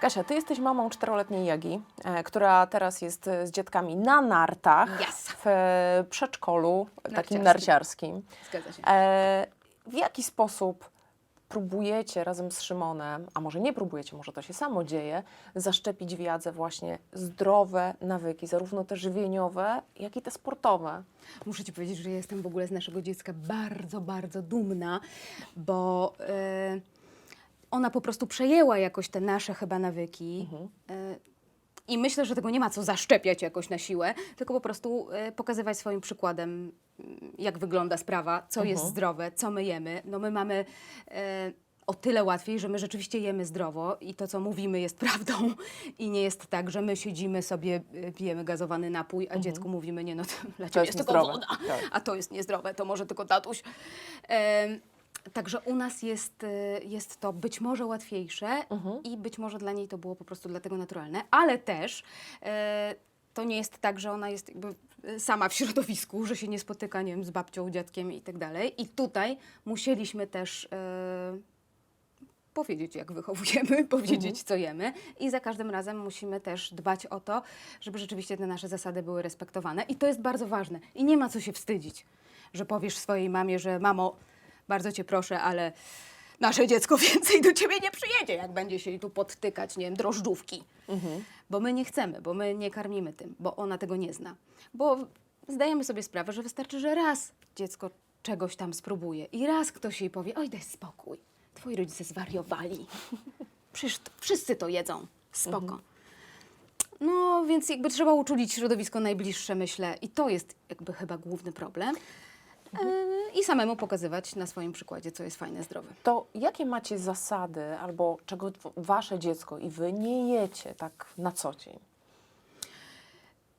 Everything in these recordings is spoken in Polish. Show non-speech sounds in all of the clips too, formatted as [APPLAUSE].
Kasia, ty jesteś mamą czteroletniej Jagi, e, która teraz jest e, z dzietkami na nartach Yes. w e, przedszkolu takim Narciarskim. narciarskim. Zgadza się. E, w jaki sposób próbujecie razem z Szymonem, a może nie próbujecie, może to się samo dzieje, zaszczepić w Jadze właśnie zdrowe nawyki, zarówno te żywieniowe, jak i te sportowe? Muszę Ci powiedzieć, że jestem w ogóle z naszego dziecka bardzo, bardzo dumna, bo e, ona po prostu przejęła jakoś te nasze chyba nawyki. E, I myślę, że tego nie ma co zaszczepiać jakoś na siłę, tylko po prostu e, pokazywać swoim przykładem, mm, jak wygląda sprawa, co jest zdrowe, co my jemy. No my mamy e, o tyle łatwiej, że my rzeczywiście jemy zdrowo i to, co mówimy, jest [LAUGHS] prawdą. I nie jest tak, że my siedzimy sobie, e, pijemy gazowany napój, a dziecku mówimy, nie no, to [LAUGHS] dla ciebie jest jest tylko niezdrowe. woda, Tak. a to jest niezdrowe, to może tylko tatuś. Em, Także u nas jest, y, jest to być może łatwiejsze Mhm. i być może dla niej to było po prostu dlatego naturalne, ale też e, to nie jest tak, że ona jest jakby e, sama w środowisku, że się nie spotyka, nie wiem, z babcią, dziadkiem i tak dalej. I tutaj musieliśmy też e, powiedzieć, jak wychowujemy, [LAUGHS] powiedzieć, co jemy i za każdym razem musimy też dbać o to, żeby rzeczywiście te nasze zasady były respektowane i to jest bardzo ważne i nie ma co się wstydzić, że powiesz swojej mamie, że mamo, bardzo cię proszę, ale nasze dziecko [LAUGHS] więcej do ciebie nie przyjedzie, jak będzie się tu podtykać, nie wiem, drożdżówki. Bo my nie chcemy, bo my nie karmimy tym, bo ona tego nie zna. Bo zdajemy sobie sprawę, że wystarczy, że raz dziecko czegoś tam spróbuje i raz ktoś jej powie, oj daj spokój, twoi rodzice zwariowali. [LAUGHS] Przecież wszyscy to jedzą, spoko. No, więc jakby trzeba uczulić środowisko najbliższe, myślę, i to jest jakby chyba główny problem. E, I samemu pokazywać na swoim przykładzie, co jest fajne, zdrowe. To jakie macie zasady albo czego wasze dziecko i wy nie jecie tak na co dzień?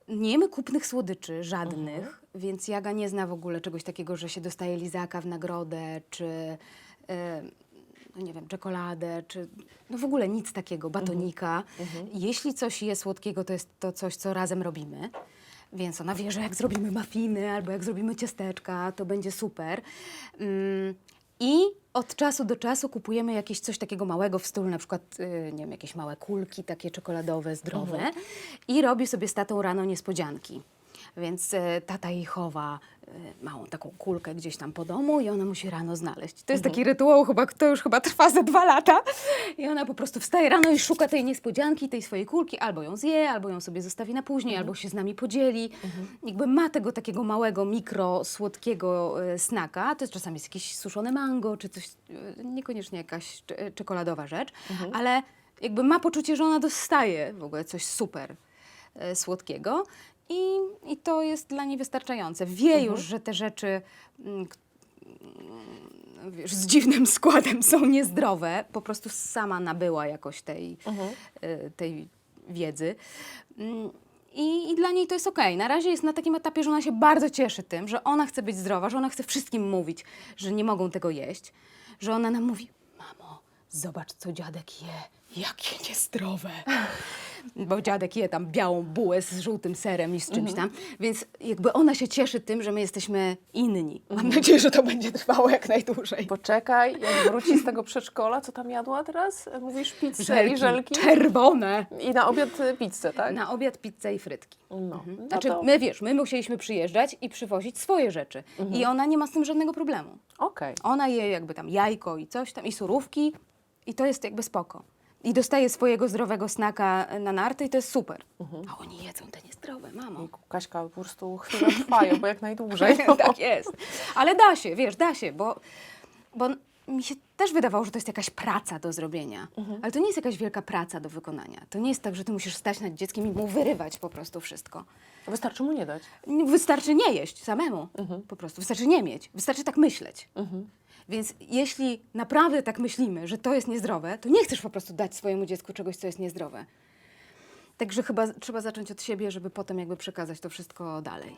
Nie jemy kupnych słodyczy, żadnych, więc Jaga nie zna w ogóle czegoś takiego, że się dostaje lizaka w nagrodę, czy e, no nie wiem, czekoladę, czy no w ogóle nic takiego, batonika. Jeśli coś je słodkiego, to jest to coś, co razem robimy. Więc ona wie, że jak zrobimy muffiny albo jak zrobimy ciasteczka, to będzie super. Mm, I od czasu do czasu kupujemy jakieś coś takiego małego w stylu na przykład, y, nie wiem, jakieś małe kulki takie czekoladowe, zdrowe. I robi sobie z tatą rano niespodzianki. Więc e, tata jej chowa e, małą taką kulkę gdzieś tam po domu i ona musi rano znaleźć. To jest taki rytuał, chyba, to już chyba trwa ze dwa lata. I ona po prostu wstaje rano i szuka tej niespodzianki, tej swojej kulki, albo ją zje, albo ją sobie zostawi na później, albo się z nami podzieli. Jakby ma tego takiego małego, mikro, słodkiego e, snaka. To jest czasami jest jakieś suszone mango, czy coś, niekoniecznie jakaś cze- czekoladowa rzecz, ale jakby ma poczucie, że ona dostaje w ogóle coś super słodkiego i, i to jest dla niej wystarczające. Wie już, że te rzeczy mm, mm, wiesz, z dziwnym składem są niezdrowe. Po prostu sama nabyła jakoś tej, e, tej wiedzy. Mm, I, I dla niej to jest okej. Na razie jest na takim etapie, że ona się bardzo cieszy tym, że ona chce być zdrowa, że ona chce wszystkim mówić, że nie mogą tego jeść. Że ona nam mówi, mamo, zobacz co dziadek je, jakie niezdrowe. [LAUGHS] Bo dziadek je tam białą bułę z żółtym serem i z czymś tam. Więc jakby ona się cieszy tym, że my jesteśmy inni. Mam nadzieję, że to będzie trwało jak najdłużej. Poczekaj, jak wróci z tego przedszkola, co tam jadła teraz? Mówisz pizzę i żelki? Czerwone. I na obiad y, pizzę, tak? Na obiad pizzę i frytki. No, no Znaczy, to my wiesz, my musieliśmy przyjeżdżać i przywozić swoje rzeczy. I ona nie ma z tym żadnego problemu. okej. Ona je jakby tam jajko i coś tam, i surówki, i to jest jakby spoko. I dostaje swojego zdrowego snaka na narty i to jest super. A oni jedzą te niezdrowe, mamo. Kaśka, po prostu chwilę trwają, bo jak najdłużej. [LAUGHS] Tak jest. Ale da się, wiesz, da się, bo mi się też wydawało, że to jest jakaś praca do zrobienia. Ale to nie jest jakaś wielka praca do wykonania. To nie jest tak, że ty musisz stać nad dzieckiem i mu wyrywać po prostu wszystko. Wystarczy mu nie dać. Wystarczy nie jeść samemu, po prostu. Wystarczy nie mieć. Wystarczy tak myśleć. Więc jeśli naprawdę tak myślimy, że to jest niezdrowe, to nie chcesz po prostu dać swojemu dziecku czegoś, co jest niezdrowe. Także chyba trzeba zacząć od siebie, żeby potem jakby przekazać to wszystko dalej.